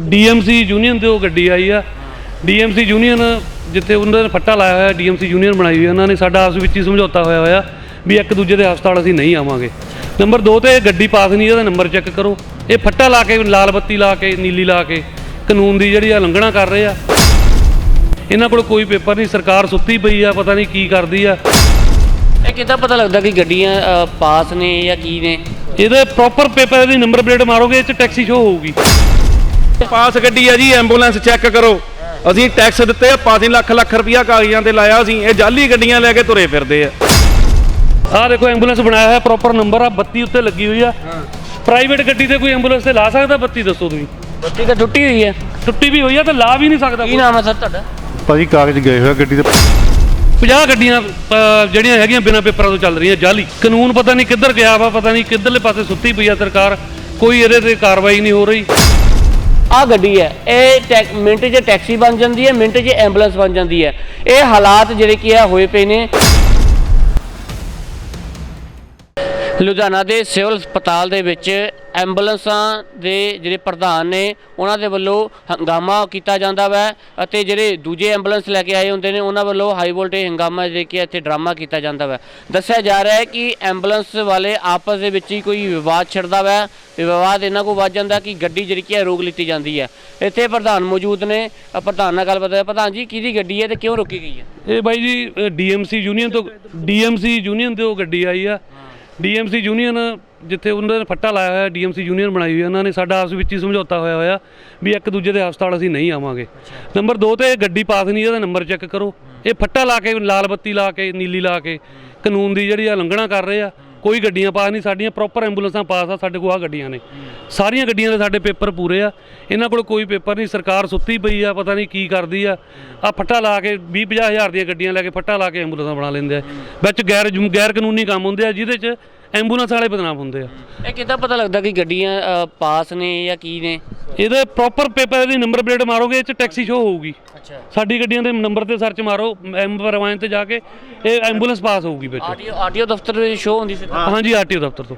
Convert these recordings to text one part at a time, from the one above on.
DMC union ਤੇ ਉਹ ਗੱਡੀ ਆਈ ਆ। ਡੀਐਮਸੀ ਯੂਨੀਅਨ ਜਿੱਥੇ ਉਹਨਾਂ ਨੇ ਫੱਟਾ ਲਾਇਆ ਹੋਇਆ ਡੀਐਮਸੀ ਯੂਨੀਅਨ ਬਣਾਈ ਹੋਈ ਉਹਨਾਂ ਨੇ ਸਾਡਾ ਆਪਸ ਵਿੱਚ ਹੀ ਸਮਝੌਤਾ ਹੋਇਆ ਹੋਇਆ ਵੀ ਇੱਕ ਦੂਜੇ ਦੇ ਹਸਪਤਾਲ ਅਸੀਂ ਨਹੀਂ ਆਵਾਂਗੇ। ਨੰਬਰ 2 ਤੇ ਗੱਡੀ ਪਾਸ ਨਹੀਂ ਇਹਦਾ ਨੰਬਰ ਚੈੱਕ ਕਰੋ। ਇਹ ਫੱਟਾ ਲਾ ਕੇ ਲਾਲ ਬੱਤੀ ਲਾ ਕੇ ਨੀਲੀ ਲਾ ਕੇ ਕਾਨੂੰਨ ਦੀ ਜਿਹੜੀ ਆ ਲੰਘਣਾ ਕਰ ਰਹੇ ਆ। ਇਹਨਾਂ ਕੋਲ ਕੋਈ ਪੇਪਰ ਨਹੀਂ ਸਰਕਾਰ ਸੁੱਤੀ ਪਈ ਆ ਪਤਾ ਨਹੀਂ ਕੀ ਕਰਦੀ ਆ। ਇਹ ਕਿੱਦਾਂ ਪਤਾ ਲੱਗਦਾ ਕਿ ਗੱਡੀਆਂ ਪਾਸ ਨੇ ਜਾਂ ਕੀ ਨੇ? ਇਹਦੇ ਪ੍ਰੋਪਰ ਪੇਪਰ ਦੀ ਨੰਬਰ ਪਲੇਟ ਮਾਰੋਗੇ ਇਹ ਚ ਟੈਕਸੀ ਸ਼ੋ ਹੋਊਗੀ। ਪਾਸ ਗੱਡੀ ਆ ਜੀ ਐਂਬੂਲੈਂਸ ਚੈੱਕ ਕਰੋ। ਅਸੀਂ ਟੈਕਸ ਦਿੱਤੇ ਆ ਪਾਸੇ ਲੱਖ ਲੱਖ ਰੁਪਇਆ ਕਾਗਜ਼ਾਂ ਤੇ ਲਾਇਆ ਸੀ ਇਹ ਜਾਲੀ ਗੱਡੀਆਂ ਲੈ ਕੇ ਤੁਰੇ ਫਿਰਦੇ ਆ। ਆਹ ਦੇਖੋ ਐਂਬੂਲੈਂਸ ਬਣਾਇਆ ਹੋਇਆ ਪ੍ਰੋਪਰ ਨੰਬਰ ਆ ਬੱਤੀ ਉੱਤੇ ਲੱਗੀ ਹੋਈ ਆ। ਪ੍ਰਾਈਵੇਟ ਗੱਡੀ ਤੇ ਕੋਈ ਐਂਬੂਲੈਂਸ ਤੇ ਲਾ ਸਕਦਾ? ਬੱਤੀ ਦੱਸੋ ਤੁਸੀਂ। ਬੱਤੀ ਤਾਂ ਟੁੱਟੀ ਹੋਈ ਹੈ ਟੁੱਟੀ ਵੀ ਹੋਈ ਆ ਤੇ ਲਾ ਵੀ ਨਹੀਂ ਸਕਦਾ ਕੀ ਨਾਮ ਹੈ ਸਰ ਤੁਹਾਡਾ? ਭਾਜੀ ਕਾਗਜ਼ ਗਏ ਹੋਇਆ ਗੱਡੀ ਦੇ 50 ਗੱਡੀਆਂ ਜਿਹੜੀਆਂ ਹੈਗੀਆਂ ਬਿਨਾਂ ਪੇਪਰਾਂ ਤੋਂ ਚੱਲ ਰਹੀਆਂ ਜਾਲੀ। ਕਾਨੂੰਨ ਪਤਾ ਨਹੀਂ ਕਿੱਧਰ ਗਿਆ ਵਾ ਪਤਾ ਨਹੀਂ ਕਿੱਧਰਲੇ ਪਾਸੇ ਸੁੱਤੀ ਪਈ ਆ ਸਰਕਾਰ। ਕੋਈ ਇਹਦੇ ਤੇ ਕਾਰਵਾਈ ਨਹੀਂ ਹੋ ਰਹੀ। ਆ ਗੱਡੀ ਹੈ। ਇਹ ਟੈਕ- ਮਿੰਟ 'ਚ ਟੈਕਸੀ ਬਣ ਜਾਂਦੀ ਹੈ, ਮਿੰਟ 'ਚ ਐਂਬੂਲੈਂਸ ਬਣ ਜਾਂਦੀ ਹੈ। ਇਹ ਹਾਲਾਤ ਜਿਹੜੇ ਕੀ ਆ ਹੋਏ ਪਏ ਨੇ। ਲੁਧਿਆਣਾ ਦੇ ਸਿਵਲ ਹਸਪਤਾਲ ਦੇ ਵਿੱਚ ਐਂਬੂਲੈਂਸਾਂ ਦੇ ਜਿਹੜੇ ਪ੍ਰਧਾਨ ਨੇ, ਉਹਨਾਂ ਦੇ ਵੱਲੋਂ ਹੰਗਾਮਾ ਕੀਤਾ ਜਾਂਦਾ ਵੈ ਅਤੇ ਜਿਹੜੇ ਦੂਜੇ ਐਂਬੂਲੈਂਸ ਲੈ ਕੇ ਆਏ ਹੁੰਦੇ ਨੇ, ਉਹਨਾਂ ਵੱਲੋਂ ਹਾਈ ਵੋਲਟੇਜ ਹੰਗਾਮਾ ਜਿਹੜੇ ਕਿ ਇੱਥੇ ਡਰਾਮਾ ਕੀਤਾ ਜਾਂਦਾ ਵੈ। ਦੱਸਿਆ ਜਾ ਰਿਹਾ ਹੈ ਕਿ ਐਂਬੂਲੈਂਸ ਵਾਲੇ ਆਪਸ ਦੇ ਵਿੱਚ ਹੀ ਕੋਈ ਵਿਵਾਦ ਛਿੜਦਾ ਵੈ, ਵਿਵਾਦ ਇਹਨਾਂ ਕੋ ਵੱਜ ਜਾਂਦਾ ਕਿ ਗੱਡੀ ਜਿਹੜੀ ਕਿ ਰੋਕ ਲਿੱਤੀ ਜਾਂਦੀ ਹੈ। ਇੱਥੇ ਪ੍ਰਧਾਨ ਮੌਜੂਦ ਨੇ ਪ੍ਰਧਾਨ ਨਾਲ ਗੱਲ ਪਤਾ ਪ੍ਰਧਾਨ ਜੀ, ਕਿਹਦੀ ਗੱਡੀ ਹੈ ਤੇ ਕਿਉਂ ਰੋਕੀ ਗਈ ਹੈ? ਇਹ ਬਾਈ ਜੀ ਡੀਐਮਸੀ ਯੂਨੀਅਨ ਤੋਂ ਡੀਐਮਸੀ ਯੂਨੀਅਨ ਤੋਂ ਗੱਡੀ ਆਈ ਆ। ਡੀਐਮਸੀ ਯੂਨੀਅਨ ਜਿੱਥੇ ਉਹਨਾਂ ਨੇ ਫੱਟਾ ਲਾਇਆ ਹੋਇਆ ਡੀਐਮਸੀ ਯੂਨੀਅਨ ਬਣਾਈ ਹੋਈ ਆ, ਉਹਨਾਂ ਨੇ ਸਾਡਾ ਆਪਸ ਵਿੱਚ ਹੀ ਸਮਝੌਤਾ ਹੋਇਆ ਹੋਇਆ ਵੀ ਇੱਕ ਦੂਜੇ ਦੇ ਹਸਪਤਾਲ ਅਸੀਂ ਨਹੀਂ ਆਵਾਂਗੇ। ਨੰਬਰ 2 ਤੇ ਗੱਡੀ ਪਾਸ ਨਹੀਂ ਇਹਦਾ ਨੰਬਰ ਚੈੱਕ ਕਰੋ। ਇਹ ਫੱਟਾ ਲਾ ਕੇ ਲਾਲ ਬੱਤੀ ਲਾ ਕੇ ਨੀਲੀ ਲਾ ਕੇ ਕਾਨੂੰਨ ਦੀ ਜਿਹੜੀ ਆ ਲੰਘਣਾ ਕਰ ਰਹੇ ਆ। ਕੋਈ ਗੱਡੀਆਂ ਪਾਸ ਨਹੀਂ, ਸਾਡੀਆਂ ਪ੍ਰੋਪਰ ਐਂਬੂਲੈਂਸਾਂ ਪਾਸ ਆ, ਸਾਡੇ ਕੋਲ ਆ ਗੱਡੀਆਂ ਨੇ। ਸਾਰੀਆਂ ਗੱਡੀਆਂ ਦੇ ਸਾਡੇ ਪੇਪਰ ਪੂਰੇ ਆ। ਇਹਨਾਂ ਕੋਲ ਕੋਈ ਪੇਪਰ ਨਹੀਂ, ਸਰਕਾਰ ਸੁੱਤੀ ਪਈ ਆ, ਪਤਾ ਨਹੀਂ ਕੀ ਕਰਦੀ ਆ। ਆ ਫੱਟਾ ਲਾ ਕੇ 20 50 ਹਜ਼ਾਰ ਦੀਆਂ ਗੱਡੀਆਂ ਲੈ ਕੇ ਫੱਟਾ ਲਾ ਕੇ ਐਂਬੂਲੈਂਸਾਂ ਬਣਾ ਲੈਂਦੇ ਆ। ਵਿੱਚ ਗੈਰ ਗੈਰ ਕਾਨੂੰਨੀ ਕੰਮ ਹੁੰਦੇ ਆ, ਜਿਹਦੇ 'ਚ ਐਂਬੂਲੈਂਸ ਵਾਲੇ ਬਦਨਾਮ ਹੁੰਦੇ ਆ। ਇਹ ਕਿੱਦਾਂ ਪਤਾ ਲੱਗਦਾ ਕਿ ਗੱਡੀਆਂ ਪਾਸ ਨੇ ਜਾਂ ਕੀ ਨੇ? ਇਹਦੇ ਪ੍ਰੋਪਰ ਪੇਪਰ ਦੀ ਨੰਬਰ ਪਲੇਟ ਮਾਰੋਗੇ ਇਹ 'ਚ ਟੈਕਸੀ ਸ਼ੋ ਹੋਊਗੀ। ਅੱਛਾ। ਸਾਡੀ ਗੱਡੀਆਂ ਦੇ ਨੰਬਰ ਤੇ ਸਰਚ ਮਾਰੋ ਐਂਬਰ ਵਾਇਨ ਤੇ ਜਾ ਕੇ ਇਹ ਐਂਬੂਲੈਂਸ ਪਾਸ ਹੋਊਗੀ ਵਿੱਚ। ਆਰਟੀਓ ਆਰਟੀਓ ਦਫ਼ਤਰ ਵਿੱਚ ਸ਼ੋਅ ਹੁੰਦੀ ਸੀ। ਹਾਂਜੀ ਆਰਟੀਓ ਦਫ਼ਤਰ ਤੋਂ।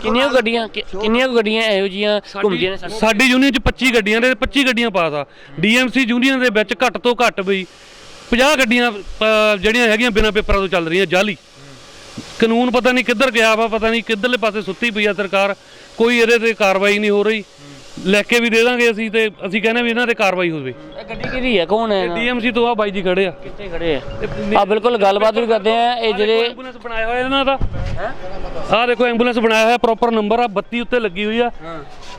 ਕਿੰਨੀਆਂ ਗੱਡੀਆਂ ਕਿੰਨੀਆਂ ਗੱਡੀਆਂ ਇਹੋ ਜੀਆਂ ਘੁੰਮਦੀਆਂ ਨੇ ਸਾਡੇ ਯੂਨੀਅਨ ਚ 25 ਗੱਡੀਆਂ ਦੇ 25 ਗੱਡੀਆਂ ਪਾਸ ਆ। ਡੀਐਮਸੀ ਯੂਨੀਅਨ ਦੇ ਵਿੱਚ ਘੱਟ ਤੋਂ ਘੱਟ ਬਈ 50 ਗੱਡੀਆਂ ਜਿਹੜੀਆਂ ਹੈਗੀਆਂ ਬਿਨਾਂ ਪੇਪਰਾਂ ਤੋਂ ਚੱਲ ਰਹੀਆਂ ਜਾਲੀ। ਕਾਨੂੰਨ ਪਤਾ ਨਹੀਂ ਕਿੱਧਰ ਗਿਆ ਵਾ ਪਤਾ ਨਹੀਂ ਕਿੱਧਰਲੇ ਪਾਸੇ ਸੁੱਤੀ ਪਈ ਆ ਸਰਕਾਰ ਕੋਈ ਇਹਦੇ ਤੇ ਕਾਰਵਾਈ ਨਹੀਂ ਹੋ ਰਹੀ। ਲੈ ਕੇ ਵੀ ਦੇ ਦਾਂਗੇ ਅਸੀਂ ਤੇ ਅਸੀਂ ਕਹਿੰਦੇ ਵੀ ਇਹਨਾਂ ਤੇ ਕਾਰਵਾਈ ਹੋਵੇ। ਇਹ ਗੱਡੀ ਕਿਹਦੀ ਹੈ? ਕੌਣ ਹੈ ਡੀਐਮਸੀ ਤੋਂ ਆ ਬਾਈ ਜੀ ਖੜੇ ਆ। ਕਿੱਥੇ ਖੜੇ ਆ? ਆ ਬਿਲਕੁਲ ਗੱਲਬਾਤ ਵੀ ਕਰਦੇ ਆ ਇਹ ਜਿਹੜੇ ਐਂਬੂਲੈਂਸ ਬਣਾਇਆ ਹੋਇਆ ਇਹਨਾਂ ਦਾ। ਆਹ ਦੇਖੋ ਐਂਬੂਲੈਂਸ ਬਣਾਇਆ ਹੋਇਆ ਪ੍ਰੋਪਰ ਨੰਬਰ ਆ 32 ਉੱਤੇ ਲੱਗੀ ਹੋਈ ਆ।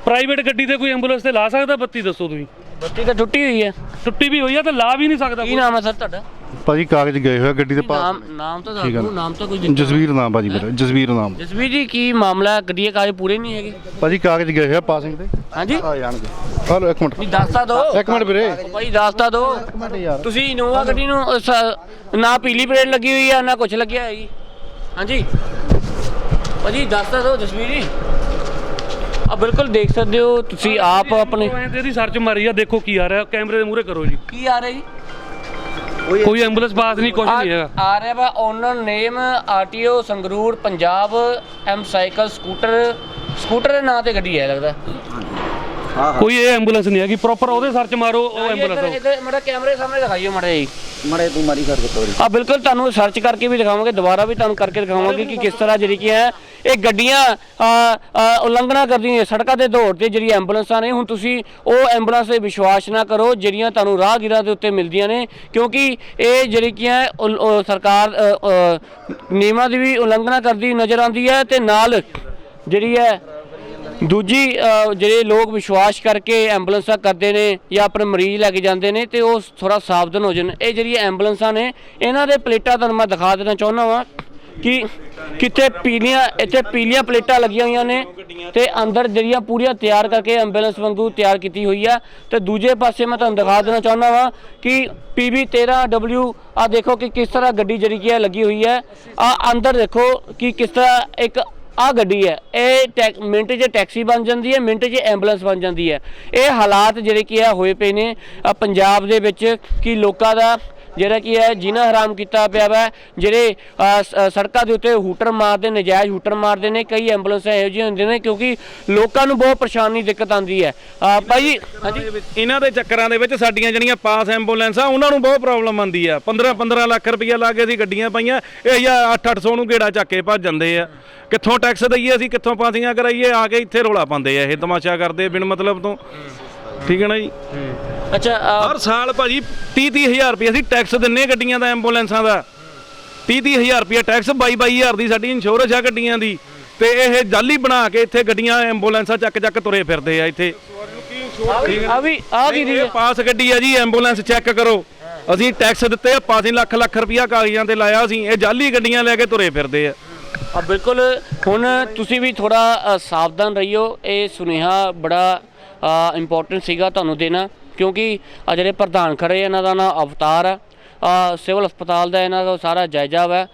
ਪ੍ਰਾਈਵੇਟ ਗੱਡੀ ਤੇ ਕੋਈ ਐਂਬੂਲੈਂਸ ਤੇ ਲਾ ਸਕਦਾ 32 ਦੱਸੋ ਤੁਸੀਂ? ਬੱਤੀ ਤਾਂ ਟੁੱਟੀ ਹੋਈ ਹੈ। ਟੁੱਟੀ ਵੀ ਹੋਈ ਆ ਤੇ ਲਾ ਵੀ ਨਹੀਂ ਸਕਦਾ ਕੀ ਨਾਮ ਹੈ ਸਰ ਤੁਹਾਡਾ? ਭਾਜੀ ਕਾਗਜ਼ ਗਏ ਹੋਇਆ ਗੱਡੀ ਦੇ ਪਾਸ ਨਾਮ ਨਾਮ ਤਾਂ ਦੱਸ ਠੀਕ ਆ। ਦਿਓ ਨਾਮ ਤਾਂ ਕੋਈ ਦਿੱਤਾ ਜਸਵੀਰ ਨਾਮ। ਭਾਜੀ ਮੇਰਾ ਜਸਵੀਰ ਨਾਮ। ਜਸਵੀਰ ਜੀ ਕੀ ਮਾਮਲਾ ਹੈ? ਗੱਡੀ ਦੇ ਕਾਗਜ਼ ਪੂਰੇ ਨਹੀਂ ਹੈਗੇ? ਭਾਜੀ ਕਾਗਜ਼ ਗਏ ਹੋਇਆ ਪਾਸਿੰਗ ਤੇ। ਹਾਂਜੀ। ਆ ਜਾਣਗੇ। ਹਲੋ ਇੱਕ ਮਿੰਟ। ਨਹੀਂ ਦੱਸਤਾ ਦੋ। ਇੱਕ ਮਿੰਟ ਵੀਰੇ। ਭਾਈ ਦੱਸਤਾ ਦੋ। ਮਿੰਟ ਯਾਰ। ਤੁਸੀਂ ਇਨੋਵਾ ਗੱਡੀ ਨੂੰ ਸ- ਨਾ ਪੀਲੀ ਪਲੇਟ ਲੱਗੀ ਹੋਈ ਆ ਨਾ ਕੁਝ ਲੱਗਿਆ ਹੈ ਜੀ। ਹਾਂਜੀ। ਭਾਜੀ ਦੱਸਤਾ ਦੋ ਜਸਵੀਰ ਜੀ। ਆ ਬਿਲਕੁਲ ਦੇਖ ਸਕਦੇ ਹੋ ਤੁਸੀਂ ਆਪ ਆਪਣੇ ਇਹਦੀ ਸਰਚ ਮਾਰੀ ਆ ਦੇਖੋ ਕੀ ਆ ਰਿਹਾ ਕੈਮਰੇ ਦੇ ਮੂਹਰੇ ਕਰੋ ਜੀ। ਕੀ ਆ ਰਿਹਾ ਜੀ? ਕੋਈ ਐਂਬੂਲੈਂਸ ਪਾਸ ਨਹੀਂ ਕੁਝ ਨਹੀਂ ਹੈਗਾ। ਆ ਰਿਹਾ ਵਾ owner name RTO Sangrur Punjab M cycle scooter scooter ਦੇ ਨਾਂ ਤੇ ਗੱਡੀ ਹੈ ਲੱਗਦਾ। ਕੋਈ ਇਹ ਐਂਬੂਲੈਂਸ ਨਹੀਂ ਹੈਗੀ। ਪ੍ਰੋਪਰ ਉਹਦੇ ਸਰਚ ਮਾਰੋ ਉਹ ਐਂਬੂਲੈਂਸ ਇੱਧਰ ਮੜਾ ਕੈਮਰੇ ਸਾਹਮਣੇ ਦਿਖਾਈਓ ਮੜਾ ਜੀ। ਮੜੇ ਤੂੰ ਮਾਰੀ ਕਰ ਦਿੱਤਾ ਆ ਬਿਲਕੁਲ, ਤੁਹਾਨੂੰ ਸਰਚ ਕਰਕੇ ਵੀ ਦਿਖਾਵਾਂਗੇ, ਦੁਬਾਰਾ ਵੀ ਤੁਹਾਨੂੰ ਕਰਕੇ ਦਿਖਾਵਾਂਗੇ ਕਿ ਕਿਸ ਤਰ੍ਹਾਂ ਜਿਹੜੀ ਕੀ ਹੈ, ਇਹ ਗੱਡੀਆਂ ਉਲੰਘਣਾ ਕਰਦੀਆਂ ਸੜਕਾਂ ਦੇ ਦੌੜ ਤੇ ਦੌੜਦੇ ਜਿਹੜੀ ਐਂਬੂਲੈਂਸਾਂ ਨੇ, ਹੁਣ ਤੁਸੀਂ ਉਹ ਐਂਬੂਲੈਂਸ ਤੇ ਵਿਸ਼ਵਾਸ ਨਾ ਕਰੋ, ਜਿਹੜੀਆਂ ਤੁਹਾਨੂੰ ਰਾਹਗੀਰਾਂ ਦੇ ਉੱਤੇ ਮਿਲਦੀਆਂ ਨੇ, ਕਿਉਂਕਿ ਇਹ ਜਿਹੜੀ ਕੀ ਹੈ, ਉਲ- ਸਰਕਾਰ ਨਿਯਮਾਂ ਦੀ ਵੀ ਉਲੰਘਣਾ ਕਰਦੀ ਨਜ਼ਰ ਆਉਂਦੀ ਹੈ ਤੇ ਨਾਲ ਜਿਹੜੀ ਹੈ ਦੂਜੀ ਅ, ਜਿਹੜੇ ਲੋਕ ਵਿਸ਼ਵਾਸ ਕਰਕੇ ਐਂਬੂਲੈਂਸਾਂ ਕਰਦੇ ਨੇ ਜਾਂ ਆਪਣੇ ਮਰੀਜ਼ ਲੈ ਕੇ ਜਾਂਦੇ ਨੇ ਤੇ ਉਹ ਥੋੜਾ ਸਾਵਧਾਨ ਹੋ ਜਾਣ। ਇਹ ਜਿਹੜੀਆਂ ਐਂਬੂਲੈਂਸਾਂ ਨੇ ਇਹਨਾਂ ਦੇ ਪਲੇਟਾਂ ਤੁਹਾਨੂੰ ਮੈਂ ਦਿਖਾ ਦੇਣਾ ਚਾਹੁੰਦਾ ਵਾਂ ਕਿ ਕਿੱਥੇ ਪੀਲੀਆਂ ਇੱਥੇ ਪੀਲੀਆਂ ਪਲੇਟਾਂ ਲੱਗੀਆਂ ਹੋਈਆਂ ਨੇ ਤੇ ਅੰਦਰ ਜਿਹੜੀਆਂ ਪੂਰੀਆਂ ਤਿਆਰ ਕਰਕੇ ਐਂਬੂਲੈਂਸ ਵਾਂਗੂ ਤਿਆਰ ਕੀਤੀ ਹੋਈ ਆ। ਤੇ ਦੂਜੇ ਪਾਸੇ ਮੈਂ ਤੁਹਾਨੂੰ ਦਿਖਾ ਦੇਣਾ ਚਾਹੁੰਦਾ ਵਾਂ ਕਿ PB 13W ਆ ਦੇਖੋ ਕਿ ਕਿਸ ਤਰ੍ਹਾਂ ਗੱਡੀ ਜਿਹੜੀ ਕੀ ਹੈ ਲੱਗੀ ਹੋਈ ਹੈ ਆ ਅੰਦਰ ਦੇਖੋ ਕਿ ਕਿਸ ਤਰ੍ਹਾਂ ਇੱਕ ਆ ਗੱਡੀ ਹੈ। ਇਹ ਟੈਕ, ਮਿੰਟ 'ਚ ਟੈਕਸੀ ਬਣ ਜਾਂਦੀ ਹੈ, ਮਿੰਟ 'ਚ ਐਂਬੂਲੈਂਸ ਬਣ ਜਾਂਦੀ ਹੈ। ਇਹ ਹਾਲਾਤ ਜਿਹੜੇ ਕੀ ਆ, ਹੋਏ ਪਏ ਨੇ। ਪੰਜਾਬ ਦੇ ਵਿੱਚ ਕਿ ਲੋਕਾਂ ਦਾ ਜਿਹੜਾ ਕੀ ਹੈ ਜੀਣਾ ਹਰਾਮ ਕੀਤਾ ਪਿਆ ਵਾ ਜਿਹੜੇ ਸ- ਸੜਕਾਂ ਦੇ ਉੱਤੇ ਹੂਟਰ ਮਾਰਦੇ ਨਜਾਇਜ਼ ਹੂਟਰ ਮਾਰਦੇ ਨੇ ਕਈ ਐਂਬੂਲੈਂਸਾਂ ਇਹੋ ਜਿਹੇ ਹੁੰਦੇ ਨੇ ਕਿਉਂਕਿ ਲੋਕਾਂ ਨੂੰ ਬਹੁਤ ਪਰੇਸ਼ਾਨੀ ਦਿੱਕਤ ਆਉਂਦੀ ਹੈ। ਅ, ਭਾਈ ਹਾਂਜੀ। ਇਹਨਾਂ ਦੇ ਚੱਕਰਾਂ ਦੇ ਵਿੱਚ ਸਾਡੀਆਂ ਜਿਹੜੀਆਂ ਪਾਸ ਐਂਬੂਲੈਂਸ ਆ ਉਹਨਾਂ ਨੂੰ ਬਹੁਤ ਪ੍ਰੋਬਲਮ ਆਉਂਦੀ ਆ। 15 15 ਲੱਖ ਰੁਪਈਆ ਲਾ ਕੇ ਅਸੀਂ ਗੱਡੀਆਂ ਪਾਈਆਂ ਇਹ ਜਾਂ 8 800 ਨੂੰ ਗੇੜਾ ਚੱਕ ਕੇ ਭੱਜ ਜਾਂਦੇ ਆ। ਕਿੱਥੋਂ ਟੈਕਸ ਦਈਏ ਅਸੀਂ ਕਿੱਥੋਂ ਪਾਸੀਆਂ ਕਰਾਈਏ ਆ ਕੇ ਇੱਥੇ ਰੋਲਾ ਪਾਉਂਦੇ ਆ ਇਹ ਤਮਾਸ਼ਾ ਕਰਦੇ ਬਿਨ ਮਤਲਬ ਤੋਂ। ਠੀਕ ਹੈ ਨਾ ਜੀ? ਅੱਛਾ ਹਰ ਸਾਲ ਭਾਜੀ 30 30 ਹਜ਼ਾਰ ਰੁਪਏ ਅਸੀਂ ਟੈਕਸ ਦਿੰਨੇ ਗੱਡੀਆਂ ਦਾ ਐਂਬੂਲੈਂਸਾਂ ਦਾ। 30 30 ਹਜ਼ਾਰ ਰੁਪਏ ਟੈਕਸ 22 22 ਹਜ਼ਾਰ ਦੀ ਸਾਡੀ ਇੰਸ਼ੋਰੈਂਸ ਆ ਗੱਡੀਆਂ ਦੀ। ਤੇ ਇਹ ਜਾਲੀ ਬਣਾ ਕੇ ਇੱਥੇ ਗੱਡੀਆਂ ਐਂਬੂਲੈਂਸਾਂ ਚੱਕ ਚੱਕ ਤੁਰੇ ਫਿਰਦੇ ਆ ਇੱਥੇ। ਆ ਵੀ ਆ ਵੀ ਆ ਕੀ ਇਹ ਪਾਸ ਗੱਡੀ ਆ ਜੀ ਐਂਬੂਲੈਂਸ ਚੈੱਕ ਕਰੋ। ਅਸੀਂ ਟੈਕਸ ਦਿੱਤੇ ਆ ਪਾਸੇ ਲੱਖ ਲੱਖ ਰੁਪਇਆ ਕਾਗਜ਼ਾਂ ਤੇ ਲਾਇਆ ਸੀ ਇਹ ਜਾਲੀ ਗੱਡੀਆਂ ਲੈ ਕੇ ਤੁਰੇ ਫਿਰਦੇ ਆ। ਆ ਬਿਲਕੁਲ ਹੁਣ ਤੁਸੀਂ ਵੀ ਥੋੜਾ ਸਾਵਧਾਨ ਰਹੀਓ ਇਹ ਸੁਨੇਹਾ ਬੜਾ ਇੰਪੋਰਟੈਂਟ ਸੀਗਾ ਤੁਹਾਨੂੰ ਦੇਣਾ, ਕਿਉਂਕਿ ਆ ਜਿਹੜੇ ਪ੍ਰਧਾਨ ਖੜੇ ਇਹਨਾਂ ਦਾ ਨਾਮ ਅਵਤਾਰ ਆ। ਸਿਵਲ ਹਸਪਤਾਲ ਦਾ ਇਹਨਾਂ ਦਾ ਸਾਰਾ ਜਾਇਜ਼ਾ ਵਾ।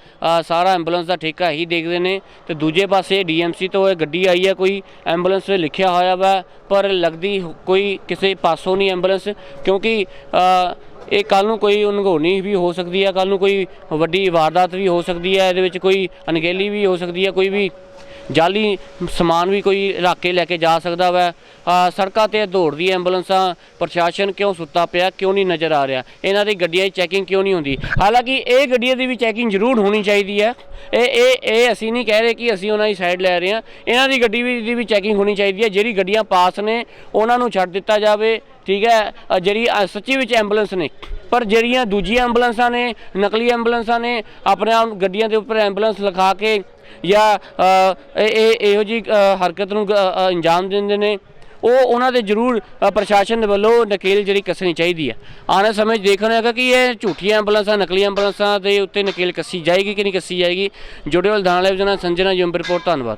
ਸਾਰਾ ਐਂਬੂਲੈਂਸ ਦਾ ਠੇਕਾ ਹੀ ਦੇਖਦੇ ਨੇ। ਤੇ ਦੂਜੇ ਪਾਸੇ ਡੀਐਮਸੀ ਤੋਂ ਇਹ ਗੱਡੀ ਆਈ ਹੈ ਕੋਈ ਐਂਬੂਲੈਂਸ ਤੇ ਲਿਖਿਆ ਹੋਇਆ ਵਾ, ਪਰ ਲੱਗਦੀ ਕੋਈ ਕਿਸੇ ਪਾਸੋਂ ਨਹੀਂ ਐਂਬੂਲੈਂਸ ਕਿਉਂਕਿ ਇਹ ਕੱਲ ਨੂੰ ਕੋਈ ਅਣਗੌਣੀ ਵੀ ਹੋ ਸਕਦੀ ਹੈ ਕੱਲ ਨੂੰ ਕੋਈ ਵੱਡੀ ਵਾਰਦਾਤ ਵੀ ਹੋ ਸਕਦੀ ਹੈ ਇਹਦੇ ਵਿੱਚ ਕੋਈ ਅਣਗਹਿਲੀ ਵੀ ਹੋ ਸਕਦੀ ਹੈ ਕੋਈ ਵੀ ਜਾਲੀ ਸਮਾਨ ਵੀ ਕੋਈ ਰੱਖ ਕੇ ਲੈ ਕੇ ਜਾ ਸਕਦਾ ਵੈ। ਸੜਕਾਂ ਤੇ ਦੌੜਦੀ ਐਂਬੂਲੈਂਸਾਂ, ਪ੍ਰਸ਼ਾਸਨ ਕਿਉਂ ਸੁੱਤਾ ਪਿਆ, ਕਿਉਂ ਨਹੀਂ ਨਜ਼ਰ ਆ ਰਿਹਾ? ਇਹਨਾਂ ਦੀ ਗੱਡੀਆਂ ਦੀ ਚੈਕਿੰਗ ਕਿਉਂ ਨਹੀਂ ਹੁੰਦੀ? ਹਾਲਾਂਕਿ ਇਹ ਗੱਡੀਆਂ ਦੀ ਵੀ ਚੈਕਿੰਗ ਜ਼ਰੂਰ ਹੋਣੀ ਚਾਹੀਦੀ ਹੈ। ਇਹ ਇਹ ਇਹ ਅਸੀਂ ਨਹੀਂ ਕਹਿ ਰਹੇ ਕਿ ਅਸੀਂ ਉਹਨਾਂ ਦੀ ਸਾਈਡ ਲੈ ਰਹੇ ਹਾਂ। ਇਹਨਾਂ ਦੀ ਗੱਡੀ ਵੀ, ਦੀ ਵੀ ਚੈਕਿੰਗ ਹੋਣੀ ਚਾਹੀਦੀ ਹੈ। ਜਿਹੜੀ ਗੱਡੀਆਂ ਪਾਸ ਨੇ, ਉਹਨਾਂ ਨੂੰ ਛੱਡ ਦਿੱਤਾ ਜਾਵੇ। ਠੀਕ ਹੈ? ਜਿਹੜੀ ਸੱਚੀ ਵਿੱਚ ਐਂਬੂਲੈਂਸ ਨੇ। ਪਰ ਜਿਹੜੀਆਂ ਦੂਜੀਆਂ ਐਂਬੂਲੈਂਸਾਂ ਨੇ ਨਕਲੀ ਐਂਬੂਲੈਂਸਾਂ ਨੇ ਆਪਣੇ ਆਪ ਗੱਡੀਆਂ ਦੇ ਉੱਪਰ ਐਂਬੂਲੈਂਸ ਲਿਖਾ ਕੇ ਜਾਂ ਅ, ਇਹ ਇਹ- ਇਹੋ ਜੀ ਹਰਕਤ ਨੂੰ ਅੰਜਾਮ ਦਿੰਦੇ ਨੇ ਉਹ ਉਹਨਾਂ ਦੇ ਜ਼ਰੂਰ ਪ੍ਰਸ਼ਾਸਨ ਦੇ ਵੱਲੋਂ ਨਕੇਲ ਜਿਹੜੀ ਕੱਸਣੀ ਚਾਹੀਦੀ ਹੈ। ਆਉਣ ਸਮੇਂ 'ਚ ਦੇਖਣਾ ਹੈਗਾ ਕਿ ਇਹ ਝੂਠੀਆਂ ਐਂਬੂਲੈਂਸਾਂ ਨਕਲੀ ਐਂਬੂਲੈਂਸਾਂ ਦੇ ਉੱਤੇ ਨਕੇਲ ਕੱਸੀ ਜਾਏਗੀ ਕਿ ਨਹੀਂ ਕੱਸੀ ਜਾਏਗੀ। ਜੁੜੇ ਹੋਏ ਲੁਧਿਆਣਾ ਲਾਈਵ ਜਨਾ ਸੰਜਨਾ ਜੰਮ ਰਿਪੋਰਟ ਧੰਨਵਾਦ।